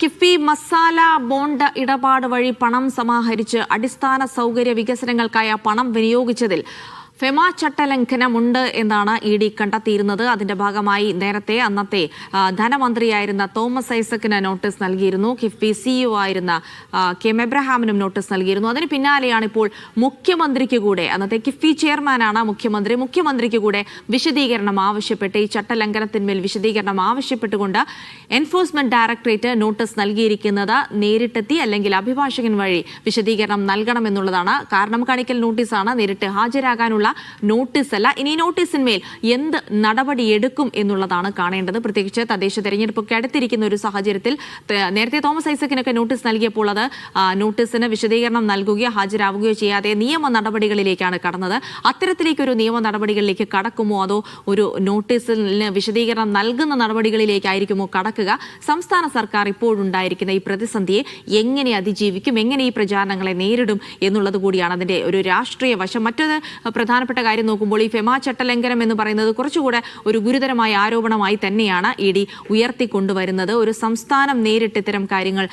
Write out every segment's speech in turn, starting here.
KIIFB masala bond ഇടപാട് വഴി പണം സമാഹരിച്ച് അടിസ്ഥാന സൗകര്യ വികസനങ്ങൾക്കായ പണം വിനിയോഗിച്ചതിൽ ഫെമ ചട്ടലംഘനമുണ്ട് എന്നാണ് ഇ ഡി കണ്ടെത്തിയിരുന്നത്. അതിന്റെ ഭാഗമായി നേരത്തെ അന്നത്തെ ധനമന്ത്രിയായിരുന്ന തോമസ് ഐസക്കിന് നോട്ടീസ് നൽകിയിരുന്നു. കിഫ്ബി സിഇഒ ആയിരുന്ന കെ എബ്രഹാമിനും നോട്ടീസ് നൽകിയിരുന്നു. അതിന് പിന്നാലെയാണ് ഇപ്പോൾ മുഖ്യമന്ത്രിക്ക് കൂടെ അന്നത്തെ കിഫ്ബി ചെയർമാനാണ് മുഖ്യമന്ത്രി. മുഖ്യമന്ത്രിക്ക് കൂടെ വിശദീകരണം ആവശ്യപ്പെട്ട് ഈ ചട്ടലംഘനത്തിന്മേൽ വിശദീകരണം ആവശ്യപ്പെട്ടുകൊണ്ട് എൻഫോഴ്സ്മെന്റ് ഡയറക്ടറേറ്റ് നോട്ടീസ് നൽകിയിരിക്കുന്നത് നേരിട്ടെത്തി അല്ലെങ്കിൽ അഭിഭാഷകൻ വഴി വിശദീകരണം നൽകണമെന്നുള്ളതാണ് കാരണം കാണിക്കൽ നോട്ടീസാണ് നേരിട്ട് ഹാജരാകാനുള്ള നോട്ടീസ് അല്ല ഇനി നോട്ടീസിന്മേൽ എന്ത് നടപടി എടുക്കും എന്നുള്ളതാണ് കാണേണ്ടത്. പ്രത്യേകിച്ച് തദ്ദേശ തെരഞ്ഞെടുപ്പൊക്കെ അടുത്തിരിക്കുന്ന ഒരു സാഹചര്യത്തിൽ നേരത്തെ തോമസ് ഐസക്കിനൊക്കെ നോട്ടീസ് നൽകിയപ്പോൾ അത് നോട്ടീസിന് വിശദീകരണം നൽകുകയോ ഹാജരാവുകയോ ചെയ്യാതെ നിയമ നടപടികളിലേക്കാണ് കടന്നത്. അത്തരത്തിലേക്ക് ഒരു നിയമ നടപടികളിലേക്ക് കടക്കുമോ? അതോ ഒരു നോട്ടീസിന് വിശദീകരണം നൽകുന്ന നടപടികളിലേക്കായിരിക്കുമോ കടക്കുക? സംസ്ഥാന സർക്കാർ ഇപ്പോഴുണ്ടായിരിക്കുന്ന ഈ പ്രതിസന്ധിയെ എങ്ങനെ അതിജീവിക്കും? എങ്ങനെ ഈ പ്രചാരണങ്ങളെ നേരിടും എന്നുള്ളത് കൂടിയാണ് അതിന്റെ ഒരു രാഷ്ട്രീയ വശം. മറ്റൊരു പ്രധാനപ്പെട്ട കാര്യം നോക്കുമ്പോൾ ഈ ഫെമാ ചട്ടലംഘനം എന്ന് പറയുന്നത് കുറച്ചുകൂടെ ഒരു ഗുരുതരമായ ആരോപണമായി തന്നെയാണ് ഇ ഡി ഉയർത്തിക്കൊണ്ടുവരുന്നത്. ഒരു സംസ്ഥാനം നേരിട്ട് ഇത്തരം കാര്യങ്ങൾ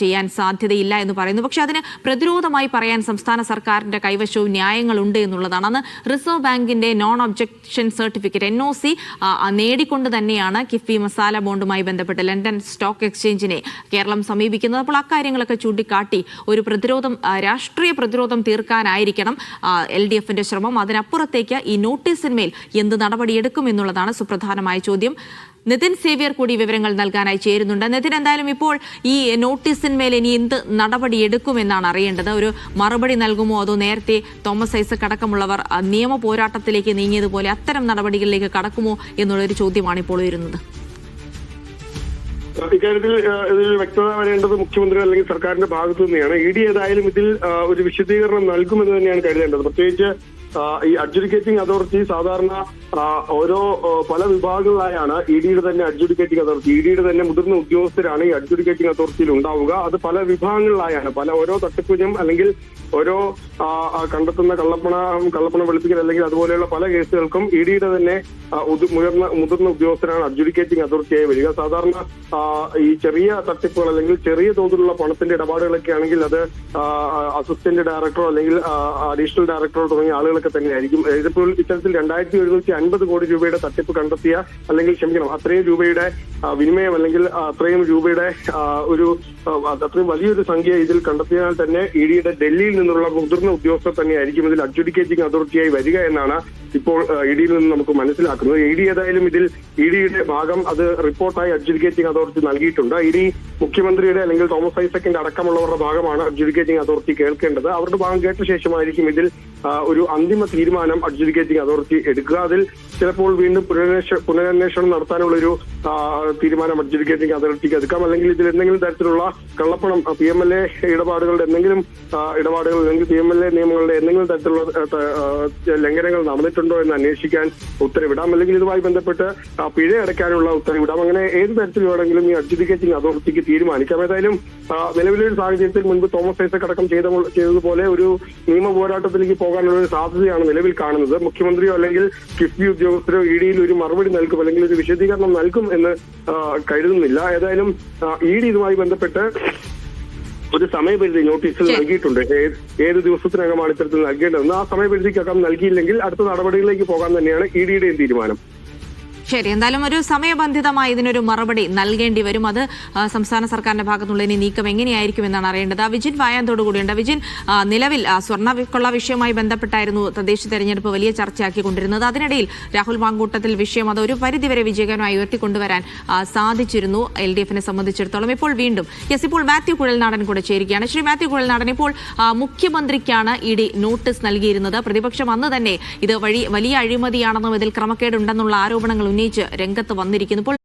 ചെയ്യാൻ സാധ്യതയില്ല എന്ന് പറയുന്നു. പക്ഷെ അതിന് പ്രതിരോധമായി പറയാൻ സംസ്ഥാന സർക്കാരിന്റെ കൈവശവും ന്യായങ്ങളുണ്ട് എന്നുള്ളതാണ്. അന്ന് റിസർവ് ബാങ്കിന്റെ non objection certificate N O C നേടിക്കൊണ്ട് തന്നെയാണ് കിഫ്ബി മസാല ബോണ്ടുമായി ബന്ധപ്പെട്ട് ലണ്ടൻ സ്റ്റോക്ക് എക്സ്ചേഞ്ചിനെ കേരളം സമീപിക്കുന്നത്. അപ്പോൾ അക്കാര്യങ്ങളൊക്കെ ചൂണ്ടിക്കാട്ടി ഒരു പ്രതിരോധം രാഷ്ട്രീയ പ്രതിരോധം തീർക്കാനായിരിക്കണം എൽ ഡി എഫിന്റെ ശ്രമം. അതിനപ്പുറത്തേക്ക് ഈ നോട്ടീസിന്മേൽ എന്ത് നടപടിയെടുക്കും എന്നുള്ളതാണ് സുപ്രധാനമായ ചോദ്യം. നിതിൻ സേവ്യർ കൂടി വിവരങ്ങൾ നൽകാനായി ചേരുന്നുണ്ട്. നിതിൻ എന്തായാലും ഇപ്പോൾ ഈ നോട്ടീസിന്മേൽ ഇനി എന്ത് നടപടി എടുക്കുമെന്നാണ് അറിയേണ്ടത്? ഒരു മറുപടി നൽകുമോ അതോ നേരത്തെ തോമസ് ഐസക് അടക്കമുള്ളവർ നിയമ പോരാട്ടത്തിലേക്ക് നീങ്ങിയതുപോലെ അത്തരം നടപടികളിലേക്ക് കടക്കുമോ എന്നുള്ളൊരു ചോദ്യമാണ് ഇപ്പോൾ ഉയരുന്നത്? ഇക്കാര്യത്തിൽ ഇതിൽ വ്യക്തത വരേണ്ടത് മുഖ്യമന്ത്രി അല്ലെങ്കിൽ സർക്കാരിന്റെ ഭാഗത്തു നിന്നെയാണ് ഇ ഡി ഏതായാലും ഇതിൽ ഒരു വിശദീകരണം നൽകുമെന്ന് തന്നെയാണ് കരുതേണ്ടത്. പ്രത്യേകിച്ച് ഈ അഡ്ജുഡിക്കേറ്റിംഗ് അതോറിറ്റി സാധാരണ ഓരോ പല വിഭാഗങ്ങളിലായാണ് ഇ ഡിയുടെ തന്നെ അഡ്ജുഡിക്കേറ്റിംഗ് അതോറിറ്റി ഇ ഡിയുടെ തന്നെ മുതിർന്ന ഉദ്യോഗസ്ഥരാണ് ഈ അഡ്ജുഡിക്കേറ്റിംഗ് അതോറിറ്റിയിൽ ഉണ്ടാവുക. അത് പല വിഭാഗങ്ങളിലായാണ്. പല ഓരോ തട്ടിപ്പുജം അല്ലെങ്കിൽ ഓരോ കണ്ടെത്തുന്ന കള്ളപ്പണ കള്ളപ്പണ വെളുപ്പിക്കൽ അല്ലെങ്കിൽ അതുപോലെയുള്ള പല കേസുകൾക്കും ഇ ഡിയുടെ തന്നെ മുതിർന്ന മുതിർന്ന ഉദ്യോഗസ്ഥരാണ് അഡ്ജുഡിക്കേറ്റിംഗ് അതോറിറ്റിയായി വരിക. സാധാരണ ഈ ചെറിയ തട്ടിപ്പുകൾ അല്ലെങ്കിൽ ചെറിയ തോതിലുള്ള പണത്തിന്റെ ഇടപാടുകളൊക്കെ ആണെങ്കിൽ അത് അസിസ്റ്റന്റ് ഡയറക്ടറോ അല്ലെങ്കിൽ അഡീഷണൽ ഡയറക്ടറോ തുടങ്ങിയ ആളുകളൊക്കെ തന്നെയായിരിക്കും. ഇതിപ്പോൾ ഇത്തരത്തിൽ രണ്ടായിരത്തി എഴുന്നൂറ്റി അൻപത് കോടി രൂപയുടെ തട്ടിപ്പ് കണ്ടെത്തിയ അല്ലെങ്കിൽ ക്ഷമിക്കണം അത്രയും രൂപയുടെ വിനിമയം അല്ലെങ്കിൽ അത്രയും രൂപയുടെ ഒരു അത്രയും വലിയൊരു സംഖ്യ ഇതിൽ കണ്ടെത്തിയാൽ തന്നെ ഇ ഡിയുടെ ഡൽഹിയിൽ നിന്നുള്ള മുതിർന്ന ഉദ്യോഗസ്ഥർ തന്നെയായിരിക്കും ഇതിൽ അഡ്ജുഡിക്കേറ്റിംഗ് അതോറിറ്റിയായി വരിക എന്നാണ് ഇപ്പോൾ ഇ ഡിയിൽ നിന്ന് നമുക്ക് മനസ്സിലാക്കുന്നത്. ഇ ഡി ഏതായാലും ഇതിൽ ഇ ഡിയുടെ ഭാഗം അത് റിപ്പോർട്ടായി അഡ്ജുഡിക്കേറ്റിംഗ് അതോറിറ്റി നൽകിയിട്ടുണ്ട്. ഇ ഡി മുഖ്യമന്ത്രിയുടെ അല്ലെങ്കിൽ തോമസ് ഐസക്കിന്റെ അടക്കമുള്ളവരുടെ ഭാഗമാണ് അഡ്ജുഡിക്കേറ്റിംഗ് അതോറിറ്റി കേൾക്കേണ്ടത്. അവരുടെ ഭാഗം കേട്ട ശേഷമായിരിക്കും ഇതിൽ ഒരു അന്തിമ തീരുമാനം അഡ്ജുഡിക്കേറ്റിംഗ് അതോറിറ്റി എടുക്കുക. അതിൽ ചിലപ്പോൾ വീണ്ടും പുനരന്വേഷ പുനരന്വേഷണം നടത്താനുള്ള ഒരു തീരുമാനം അഡ്ജുഡിക്കേറ്റിംഗ് അതോറിറ്റിക്ക് എടുക്കാം. അല്ലെങ്കിൽ ഇതിൽ എന്തെങ്കിലും തരത്തിലുള്ള കള്ളപ്പണം പി എം എൽ എ ഇടപാടുകളുടെ എന്തെങ്കിലും ഇടപാടുകൾ അല്ലെങ്കിൽ പി എം എൽ എ നിയമങ്ങളുടെ എന്തെങ്കിലും തരത്തിലുള്ള ലംഘനങ്ങൾ നടന്നിട്ടുണ്ടോ എന്ന് അന്വേഷിക്കാൻ ഉത്തരവിടാം. അല്ലെങ്കിൽ ഇതുമായി ബന്ധപ്പെട്ട് പിഴ അടയ്ക്കാനുള്ള ഉത്തരവിടാം. അങ്ങനെ ഏത് തരത്തിൽ വേണമെങ്കിലും ഈ അഡ്ജുഡിക്കേറ്റിംഗ് അതോറിറ്റിക്ക് തീരുമാനിക്കാം. ഏതായാലും നിലവിലെ ഒരു സാഹചര്യത്തിൽ മുൻപ് തോമസ് ഐസക് അടക്കം ചെയ്ത ചെയ്തതുപോലെ ഒരു നിയമ പോരാട്ടത്തിലേക്ക് പോകാനുള്ള ഒരു സാധ്യതയാണ് നിലവിൽ കാണുന്നത്. മുഖ്യമന്ത്രിയോ അല്ലെങ്കിൽ കിഫ്ബി ഉദ്യോഗസ്ഥരോ ഇ ഡിയിൽ ഒരു മറുപടി നൽകും അല്ലെങ്കിൽ ഒരു വിശദീകരണം നൽകും എന്ന് കരുതുന്നില്ല. ഏതായാലും ഇ ഡി ഇതുമായി ബന്ധപ്പെട്ട് ഒരു സമയപരിധി നോട്ടീസിൽ നൽകിയിട്ടുണ്ട്. ഏത് ദിവസത്തിനകമാണ് ഇത്തരത്തിൽ നൽകേണ്ടതെന്ന്. ആ സമയപരിധിക്കകം നൽകിയില്ലെങ്കിൽ അടുത്ത നടപടികളിലേക്ക് പോകാൻ തന്നെയാണ് ഇ ഡിയുടെയും തീരുമാനം. ശരി എന്തായാലും ഒരു സമയബന്ധിതമായി ഇതിനൊരു മറുപടി നൽകേണ്ടി വരും. അത് സംസ്ഥാന സർക്കാരിന്റെ ഭാഗത്തുള്ള ഇനി നീക്കം എങ്ങനെയായിരിക്കും എന്നാണ് അറിയേണ്ടത്. വിജിൻ വായാന്തോട് കൂടിയുണ്ട്. വിജിൻ നിലവിൽ സ്വർണക്കൊള്ള സ്വർണ കൊള്ള വിഷയവുമായി ബന്ധപ്പെട്ടായിരുന്നു തദ്ദേശ തെരഞ്ഞെടുപ്പ് വലിയ ചർച്ചയാക്കിക്കൊണ്ടിരുന്നത്. അതിനിടയിൽ രാഹുൽ മാങ്കൂട്ടത്തിൽ വിഷയം അത് ഒരു പരിധിവരെ വിജയകരമായി ഉയർത്തിക്കൊണ്ടുവരാൻ സാധിച്ചിരുന്നു എൽ ഡി എഫിനെ സംബന്ധിച്ചിടത്തോളം. ഇപ്പോൾ വീണ്ടും യെസ് ഇപ്പോൾ മാത്യു കുഴൽനാടൻ കൂടെ ചേരുകയാണ്. ശ്രീ മാത്യു കുഴൽനാടൻ ഇപ്പോൾ മുഖ്യമന്ത്രിക്കാണ് ഇ ഡി നോട്ടീസ് നൽകിയിരുന്നത്. പ്രതിപക്ഷം അന്ന് തന്നെ ഇത് വഴി വലിയ അഴിമതിയാണെന്നും ഇതിൽ ക്രമക്കേടുണ്ടെന്നുള്ള ആരോപണങ്ങൾ ഉന്നയിച്ച് രംഗത്ത് വന്നിരിക്കുന്നു.